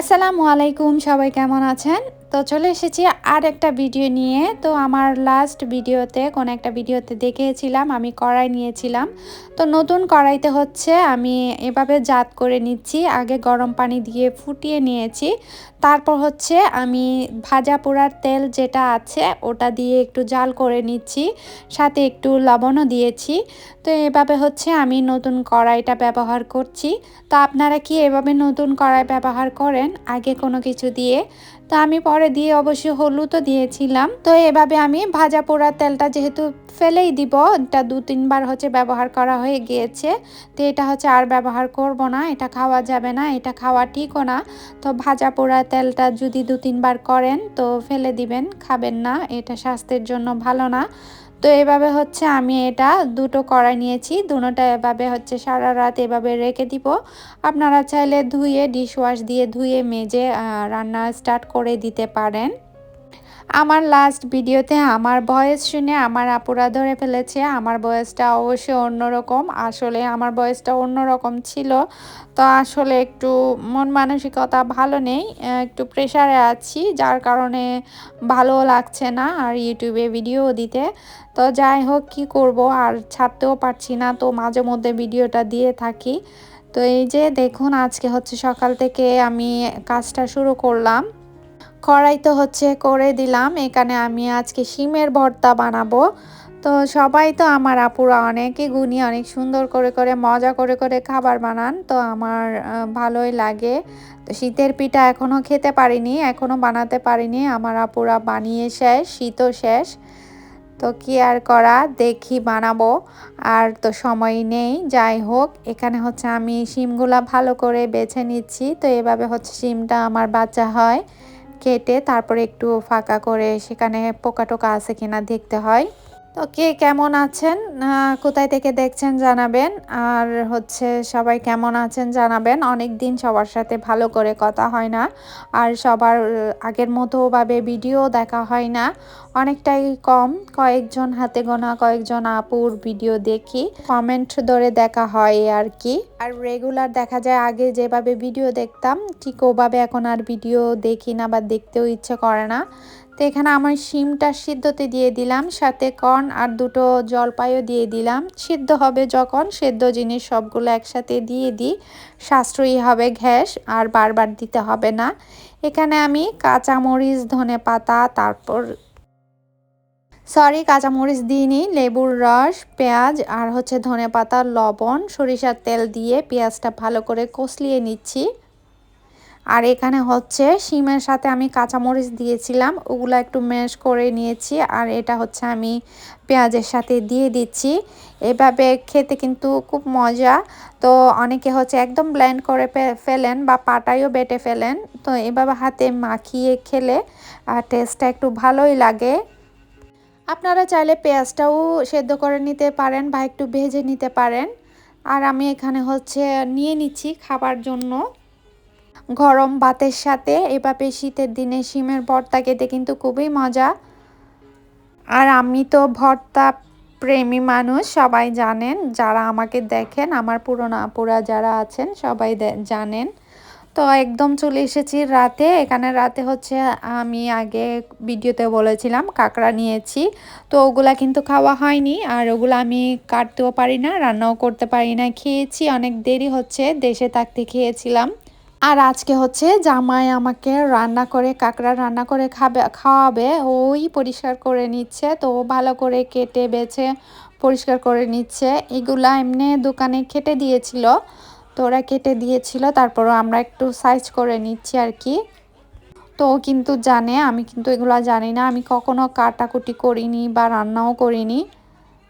আসসালামু আলাইকুম, সবাই কেমন আছেন? তো চলে এসেছি আর একটা ভিডিও নিয়ে। তো আমার লাস্ট ভিডিওতে, কোন একটা ভিডিওতে দেখেছিলাম আমি কড়াই নিয়েছিলাম। তো নতুন কড়াইতে হচ্ছে, আমি এভাবে জাত করে নিচ্ছি, আগে গরম পানি দিয়ে ফুটিয়ে নিয়েছি। তারপর হচ্ছে, আমি ভাজা পোড়ার তেল যেটা আছে, ওটা দিয়ে একটু জাল করে নিচ্ছি, সাথে একটু লবণও দিয়েছি। তো এভাবে হচ্ছে আমি নতুন কড়াইটা ব্যবহার করছি। তো আপনারা কি এভাবে নতুন কড়াই ব্যবহার করেন? আগে কোনো কিছু দিয়ে। তো আমি পরে দিয়ে অবশ্য হলুদও দিয়েছিলাম। তো এভাবে আমি ভাজা পোড়া তেলটা যেহেতু ফেলেই দিব, এটা দু তিনবার হচ্ছে ব্যবহার করা হয়ে গিয়েছে। তো এটা হচ্ছে আর ব্যবহার করব না, এটা খাওয়া যাবে না, এটা খাওয়া ঠিকও না। তো ভাজা পোড়া তেলটা যদি দু তিনবার করেন, তো ফেলে দিবেন, খাবেন না, এটা স্বাস্থ্যের জন্য ভালো না। তো এভাবে হচ্ছে আমি এটা দুটো কড়াই নিয়েছি, দুটোটা এভাবে হচ্ছে সারা রাত এভাবে রেখে দিব। আপনারা চাইলে ধুয়ে ডিশ ওয়াশ দিয়ে ধুয়ে মেজে রান্না স্টার্ট করে দিতে পারেন। আমার লাস্ট ভিডিওতে আমার বয়স শুনে আমার আপুরা ধরে ফেলেছে, আমার বয়সটা অবশ্যই অন্যরকম। আসলে আমার বয়সটা অন্যরকম ছিল, তো আসলে একটু মন মানসিকতা ভালো নেই একটু প্রেশারে আছি, যার কারণে ভালো লাগছে না আর ইউটিউবে ভিডিও দিতে। তো যাই হোক, কি করব আর ছাড়তেও পারছি না, তো মাঝে মধ্যে ভিডিওটা দিয়ে থাকি। তো এই যে দেখুন, আজকে হচ্ছে সকাল থেকে আমি কাজটা শুরু করলাম। কড়াই তো হচ্ছে করে দিলাম। এখানে আমি আজকে শিমের ভর্তা বানাবো। তো সবাই তো আমার আপুরা অনেকই গুণী, অনেক সুন্দর করে করে, মজা করে করে খাবার বানান। তো আমার ভালোই লাগে। তো শীতের পিঠা এখনও খেতে পারিনি এখনও বানাতে পারিনি। আমার আপুরা বানিয়ে শেষ, শীতও শেষ। তো কি আর করা, দেখি বানাবো। আর তো সময় নেই, যাই হোক, এখানে হচ্ছে আমি শিমগুলা ভালো করে বেছে নিচ্ছি। তো এভাবে হচ্ছে শিমটা আমার বাচ্চা হয়। কেটে তারপরে একটু ফাঁকা করে সেখানে পোকা টোকা আছে কিনা দেখতে হয়। তো কে কেমন আছেন? কোথায় থেকে দেখছেন জানাবেন। আর হচ্ছে সবাই কেমন আছেন জানাবেন। অনেক দিন সবার সাথে ভালো করে কথা হয় না। আর সবার আগের মতোভাবে ভিডিও দেখা হয় না। অনেকটাই কম। কয়েকজন হাতে গোনা, কয়েকজন আপুর ভিডিও দেখি। কমেন্ট ধরে দেখা হয় আর কি। আর রেগুলার দেখা যায়, আগে যেভাবে ভিডিও দেখতাম, ঠিক ওভাবে এখন আর ভিডিও দেখি না বা দেখতেও ইচ্ছে করে না। তো এখানে আমার শিমটা সিদ্ধতে দিয়ে দিলাম, সাথে কর্ন আর দুটো জলপাইও দিয়ে দিলাম। সিদ্ধ হবে যখন সেদ্ধ জিনিস সবগুলো একসাথে দিয়ে দিই, সাশ্রয়ী হবে ঘ্যাস আর বারবার দিতে হবে না। এখানে আমি কাঁচামরিচ, ধনে পাতা, তারপর সরি, কাঁচামরিচ দিইনি, লেবুর রস, পেঁয়াজ আর হচ্ছে ধনে পাতা, লবণ, সরিষার তেল দিয়ে পেঁয়াজটা ভালো করে কষলিয়ে নিচ্ছি। আর এখানে হচ্ছে শিমের সাথে আমি কাঁচামরিচ দিয়েছিলাম, ওগুলো একটু ম্যাশ করে নিয়েছি আর এটা হচ্ছে আমি পেঁয়াজের সাথে দিয়ে দিচ্ছি। এভাবে খেতে কিন্তু খুব মজা। তো অনেকে হচ্ছে একদম ব্ল্যান্ড করে ফেলেন বা পাটাইও বেটে ফেলেন। তো এভাবে হাতে মাখিয়ে খেলে আর টেস্টটা একটু ভালোই লাগে। আপনারা চাইলে পেঁয়াজটাও সেদ্ধ করে নিতে পারেন বা একটু ভেজে নিতে পারেন। আর আমি এখানে হচ্ছে নিয়ে নিচ্ছি খাবার জন্য। গরম ভাতের সাথে, এভাবে শীতের দিনে শিমের ভর্তা খেতে কিন্তু খুবই মজা। আর আমি তো ভর্তা প্রেমী মানুষ, সবাই জানেন, যারা আমাকে দেখেন, আমার পুরোনো আপুরা যারা আছেন, সবাই জানেন। তো একদম চলে এসেছি রাতে, এখানে রাতে হচ্ছে আমি আগে ভিডিওতে বলেছিলাম, কাঁকড়া নিয়েছি। তো ওগুলা কিন্তু খাওয়া হয়নি, আর ওগুলো আমি কাটতেও পারি না, রান্নাও করতে পারি না, খেয়েছি, অনেক দেরি হচ্ছে, দেশে থাকতে খেয়েছিলাম। আর আজকে হচ্ছে জামাই আমাকে রান্না করে, কাঁকড়া রান্না করে খাবে, খাওয়াবে, ওই পরিষ্কার করে নিচ্ছে, তো ভালো করে কেটে, বেছে পরিষ্কার করে নিচ্ছে। এগুলা এমনি দোকানে কেটে দিয়েছিল, তো ওরা কেটে দিয়েছিল, তারপরও আমরা একটু সাইজ করে নিচ্ছি আর কি। তো ও কিন্তু জানে, আমি কিন্তু এগুলো জানি না, আমি কখনো কাটাকুটি করিনি বা রান্নাও করিনি।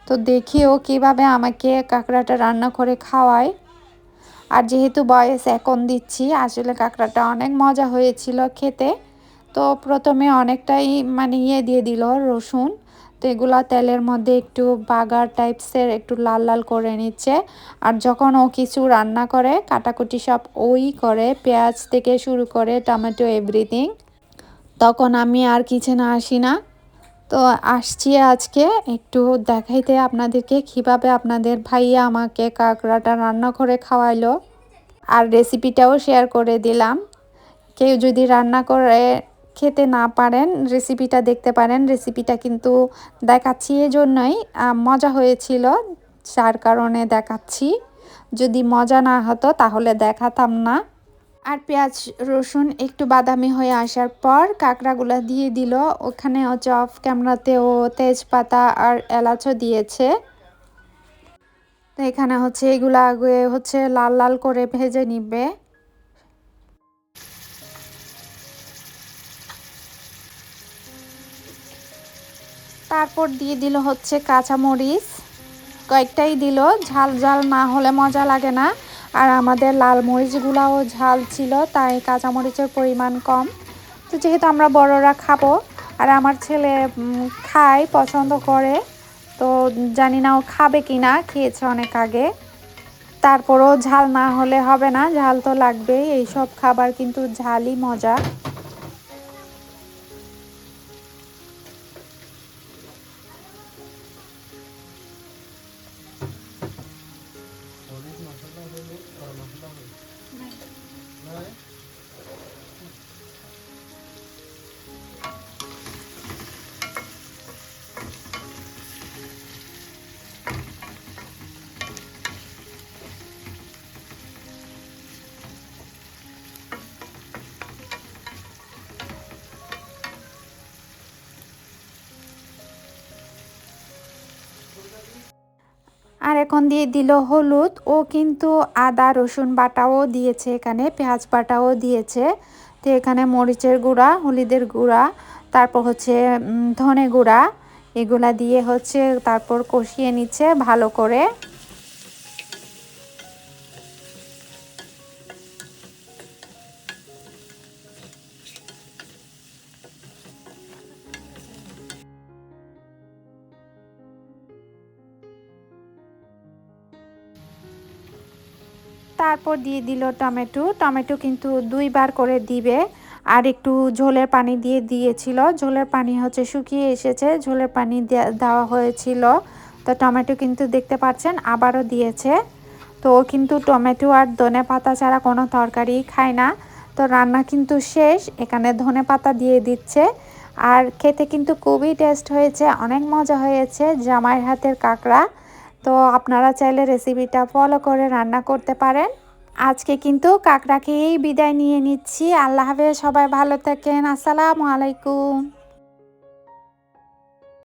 তো দেখি ও কীভাবে আমাকে কাঁকড়াটা রান্না করে খাওয়ায়। আর যেহেতু বয়স এখন দিচ্ছি, আসলে কাঁকড়াটা অনেক মজা হয়েছিল খেতে। তো প্রথমে অনেকটাই মানে ইয়ে দিয়ে দিল রসুন। তো এগুলো তেলের মধ্যে একটু বাগার টাইপসের একটু লাল লাল করে নিচ্ছে। আর যখন ও কিছু রান্না করে, কাটাকুটি সব ওই করে, পেঁয়াজ থেকে শুরু করে, টমেটো, এভরিথিং, তখন আমি আর কিচেনে আসি না। তো আসছি আজকে একটু দেখাইতে আপনাদেরকে কীভাবে আপনাদের ভাইয়া আমাকে কাঁকড়াটা রান্না করে খাওয়াইলো। আর রেসিপিটাও শেয়ার করে দিলাম। কেউ যদি রান্না করে খেতে না পারেন, রেসিপিটা দেখতে পারেন। রেসিপিটা কিন্তু দেখাচ্ছি এজন্যই মজা হয়েছিল, যার কারণে দেখাচ্ছি। যদি মজা না হতো তাহলে দেখাতাম না। আর পেঁয়াজ, রসুন একটু বাদামি হয়ে আসার পর কাঁকড়াগুলো দিয়ে দিল। ওখানে হচ্ছে অফ ক্যামেরাতেও তেজপাতা আর এলাচও দিয়েছে। তো এখানে হচ্ছে এগুলো আগে হচ্ছে লাল লাল করে ভেজে নিবে। তারপর দিয়ে দিল হচ্ছে কাঁচামরিচ। কয়েকটাই দিল, ঝাল ঝাল না হলে মজা লাগে না। আর আমাদের লাল মরিচগুলাও ঝাল ছিল, তাই কাঁচামরিচের পরিমাণ কম। তো যেহেতু আমরা বড়রা খাব, আর আমার ছেলে খায়, পছন্দ করে, তো জানি না ও খাবে কি না খেয়েছে অনেক আগে। তারপরও ঝাল না হলে হবে না, ঝাল তো লাগবেই, এইসব খাবার কিন্তু ঝালই মজা। আর এখন দিয়ে দিল হলুদ। ও কিন্তু আদা, রসুন বাটাও দিয়েছে এখানে, পেঁয়াজ বাটাও দিয়েছে। তো এখানে মরিচের গুঁড়া, হলুদের গুঁড়া, তারপর হচ্ছে ধনে গুঁড়া, এগুলা দিয়ে হচ্ছে তারপর কষিয়ে নিচ্ছে ভালো করে। তারপর দিয়ে দিল টমেটো। টমেটো কিন্তু দুইবার করে দিবে। আর একটু ঝোলের পানি দিয়ে দিয়েছিল। ঝোলের পানি হচ্ছে শুকিয়ে এসেছে। ঝোলের পানি দেওয়া হয়েছিল। তো টমেটো কিন্তু দেখতে পাচ্ছেন, আবারও দিয়েছে। তো ও কিন্তু টমেটো আর ধনে পাতা ছাড়া কোনো তরকারি খায় না। তো রান্না কিন্তু শেষ। এখানে ধনে পাতা দিয়ে দিচ্ছে। আর খেতে কিন্তু খুবই টেস্ট হয়েছে। অনেক মজা হয়েছে। জামাইয়ের হাতের কাঁকড়া। তো আপনারা চাইলে রেসিপিটা ফলো করে রান্না করতে পারেন। আজকে কিন্তু কাকড়াকেই বিদায় নিয়ে নিচ্ছি। আল্লাহ হাফেজ, সবাই ভালো থাকেন। আসসালামু আলাইকুম।